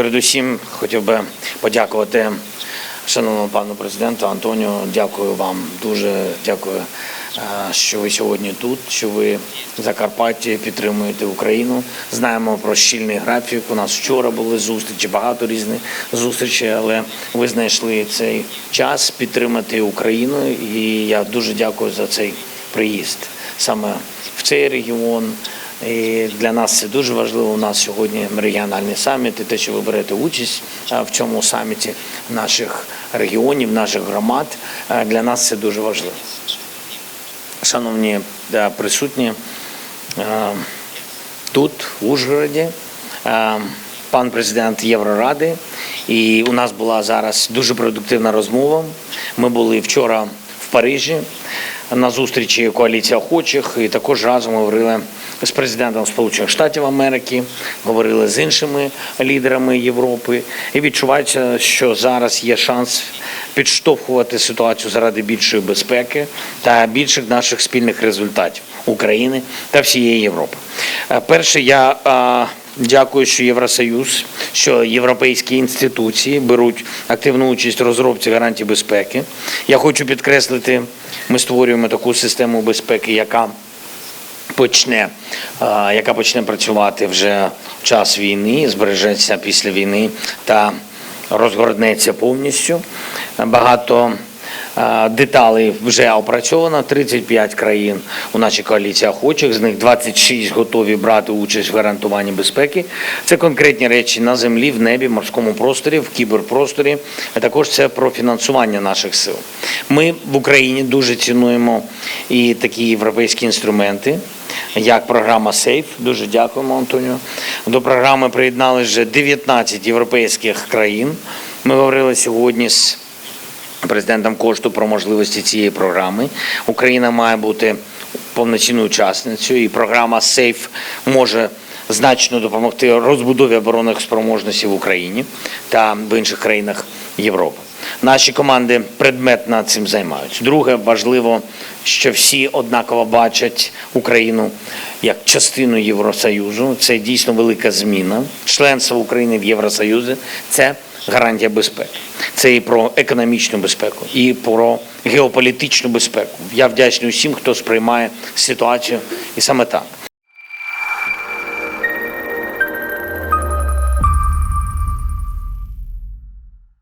Передусім хотів би подякувати шановному пану президенту Антоніо. Дякую вам дуже дякую, е, що ви сьогодні тут, що ви в Закарпатті підтримуєте Україну. Знаємо про щільний графік. У нас вчора були зустрічі, багато різних зустрічей, але ви знайшли цей час підтримати Україну. І я дуже дякую за цей приїзд саме в цей регіон. І для нас це дуже важливо. У нас сьогодні регіональний саміт, і те, що ви берете участь в цьому саміті наших регіонів, наших громад, для нас це дуже важливо. Шановні присутні, тут, в Ужгороді, пан президент Євроради, і у нас була зараз дуже продуктивна розмова. Ми були вчора в Парижі на зустрічі коаліції охочих, і також разом говорили з президентом Сполучених Штатів Америки, говорили з іншими лідерами Європи, і відчувається, що зараз є шанс підштовхувати ситуацію заради більшої безпеки та більших наших спільних результатів України та всієї Європи. Е, Перше, я е, Дякую, що Євросоюз, що європейські інституції беруть активну участь в розробці гарантій безпеки. Я хочу підкреслити, ми створюємо таку систему безпеки, яка почне, яка почне працювати вже в час війни, збережеться після війни та розгорнеться повністю. Багато деталей вже опрацьовано. 35 країн у нашій коаліції охочих, з них 26 готові брати участь в гарантуванні безпеки. Це конкретні речі на землі, в небі, в морському просторі, в кіберпросторі. А також це про фінансування наших сил. Ми в Україні дуже цінуємо і такі європейські інструменти як програма Сейф. Дуже дякуємо, Антоніо. До програми приєднали вже 19 європейських країн. Ми говорили сьогодні з президентом кошту про можливості цієї програми. Україна має бути повноцінною учасницею, і програма Сейф може значно допомогти розбудові оборонних спроможностей в Україні та в інших країнах Європи. Наші команди предметно цим займаються. Друге, важливо, що всі однаково бачать Україну як частину Євросоюзу. Це дійсно велика зміна. Членство України в Євросоюзі це гарантія безпеки. Це і про економічну безпеку, і про геополітичну безпеку. Я вдячний усім, хто сприймає ситуацію і саме так.